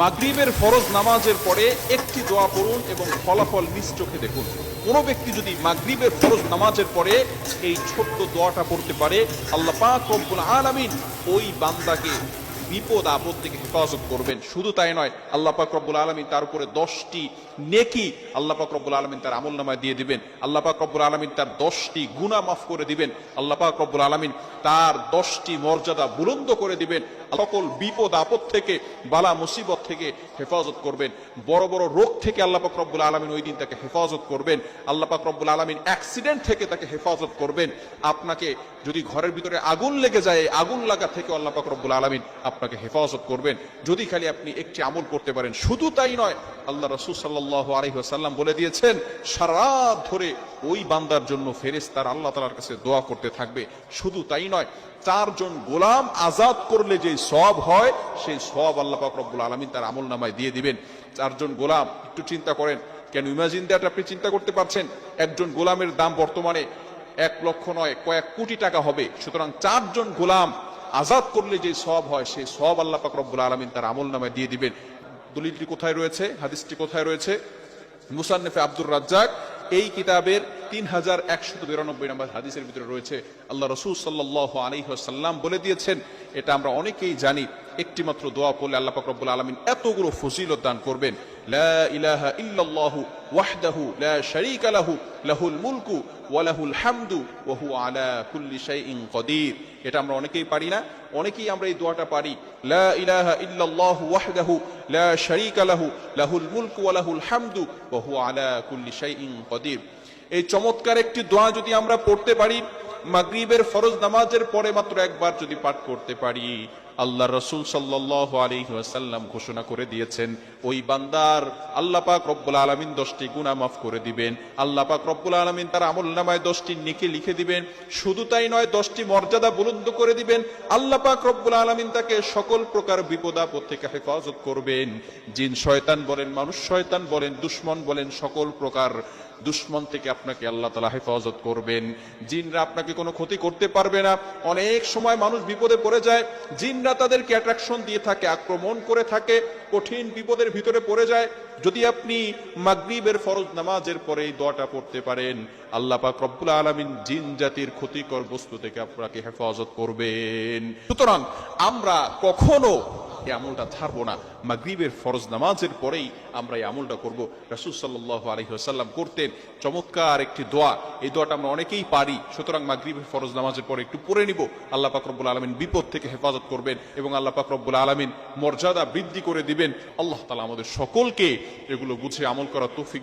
মাগরিবের ফরজ নামাজের পরে একটি দোয়া পড়ুন এবং ফলাফল নিজ চোখে দেখুন। কোনো ব্যক্তি যদি মাগরিবের ফরজ নামাজের পরে এই ছোট্ট দোয়াটা পড়তে পারে, আল্লাহ পাক রব্বুল আলামিন ওই বান্দাকে বিপদ আপদ থেকে হেফাজত করবেন। শুধু তাই নয়, আল্লাহ পাক আলমিন তার উপরে দশটি নেকি আল্লাহ পাক আলমিন তার আমল নামায় দিয়ে দিবেন। আল্লাহ পাক আলমিন তার দশটি গুণা মাফ করে দিবেন। আল্লাহ পাক আলমিন তার দশটি মর্যাদা বুলন্দ করে দিবেন। সকল বিপদ আপদ থেকে, বালা মুসিবত থেকে হেফাজত করবেন। বড় বড় রোগ থেকে আল্লাহ পাক আলমিন ওই দিন তাকে হেফাজত করবেন। আল্লাহ পাক আলমিন অ্যাক্সিডেন্ট থেকে তাকে হেফাজত করবেন। আপনাকে যদি ঘরের ভিতরে আগুন লেগে যায় আগুন লাগা থেকে আল্লাহ পাক আলমিন আপনাকে হেফাজত করবেন। যদি খালি আপনি একটি আমল করতে পারেন, শুধু তাই নয়, আল্লাহ রসুল সাল্লাহ আলহিহাসাল্লাম বলে দিয়েছেন, সারা ধরে ওই বান্দার জন্য ফেরেস তার আল্লাহ তালার কাছে দোয়া করতে থাকবে। শুধু তাই নয়, চারজন গোলাম আজাদ করলে যে সব হয়, সেই সব আল্লাহ রব্বুল আলমিন তার আমল নামায় দিয়ে দিবেন। চারজন গোলাম, একটু চিন্তা করেন, কেন ইমাজিন দ্যাট আপনি চিন্তা করতে পারছেন? একজন গোলামের দাম বর্তমানে এক লক্ষ নয়, কয়েক কোটি টাকা হবে। সুতরাং চারজন গোলাম আজাদ করলে যে সব হয়, সেই সব আল্লাহ পাক রব্বুল আলমিন তার আমল নামে দিয়ে দিবেন। দলিলটি কোথায় রয়েছে? হাদিসটি কোথায় রয়েছে? মুসান্নেফে আব্দুর রাজ্জাক, এই কিতাবের তিন হাজার একশত বিরানব্বই নম্বর হাদিসের ভিতরে রয়েছে। আল্লাহ রসুল সাল্লাহ আলহিহাসাল্লাম বলে দিয়েছেন, এটা আমরা অনেকেই জানি একটি মাত্র দোয়া পড়লে আল্লাহ পাক রব্বুল আলমিন এতগুলো ফজিলত দান করবেন। লা ইলাহা ইল্লাল্লাহু ওয়াহদাহু লা শারীকা লাহু, লাহুল মুলকু ওয়া লাহুল হামদু ওয়া হুয়া আলা কুল্লি শাইইন কদির। এটা আমরা অনেকেই পারি না, অনেকেই আমরা এই দোয়াটা পারি। লা ইলাহা ইল্লাল্লাহু ওয়াহদাহু লা শারীকা লাহু, লাহুল মুলকু ওয়া লাহুল হামদু ওয়া হুয়া আলা কুল্লি শাইইন কদির। এই চমৎকার একটি দোয়া যদি আমরা পড়তে পারি, মাগরিবের ফরজ নামাজের পরে মাত্র একবার যদি পাঠ করতে পারি আল্লাহ রসুল সাল্লাহ আলহিহাসাল্লাম ঘোষণা করে দিয়েছেন, ওই বান্দার আল্লাহ পাক রব্বুল আলমিন দশটি গুণা মাফ করে দিবেন। আল্লাহ পাক রব্বুল আলমিন তার আমল নামায় দশটি নিকে লিখে দিবেন। শুধু তাই নয়, দশটি মর্যাদা বুলন্দ করে দিবেন। আল্লাহ পাক রব্বুল আলমিন তাকে সকল প্রকার বিপদ আপদ থেকে হেফাজত করবেন। জিন শয়তান বলেন, মানুষ শয়তান বলেন, দুশ্মন বলেন, সকল প্রকার দুশ্মন থেকে আপনাকে আল্লাহ তালা হেফাজত করবেন। জিনরা আপনাকে কোনো ক্ষতি করতে পারবে না। অনেক সময় মানুষ বিপদে পড়ে যায় জিনরা তাদেরকে অ্যাট্রাকশন দিয়ে থাকে, আক্রমণ করে থাকে, কঠিন বিপদের ভিতরে পড়ে যায়। যদি আপনি মাগরিবের ফরজ নামাজের পরেই দোয়াটা পড়তে পারেন, আল্লাহ পাক রব্বুল আলমিন জিন জাতির ক্ষতিকর বস্তু থেকে আপনাকে হেফাজত করবেন। সুতরাং আমরা কখনো এই আমলটা ছাড়বো না। মাগরিবের ফরজ নামাজের পরেই আমরা এই আমলটা করব। রাসুল সাল্লাহ আলহিহাসাল্লাম করতেন চমৎকার একটি দোয়া। এই দোয়াটা আমরা অনেকেই পারি। সুতরাং মাগরিবের ফরজ নামাজের পরে একটু পড়ে নিব। আল্লাহ পাকরবুল আলমিন বিপদ থেকে হেফাজত করবেন এবং আল্লাহ পাকরবুল আলমিন মর্যাদা বৃদ্ধি করে দিবেন। আল্লাহ তালা আমাদের সকলকে এগুলো বুঝে আমল করা তৌফিক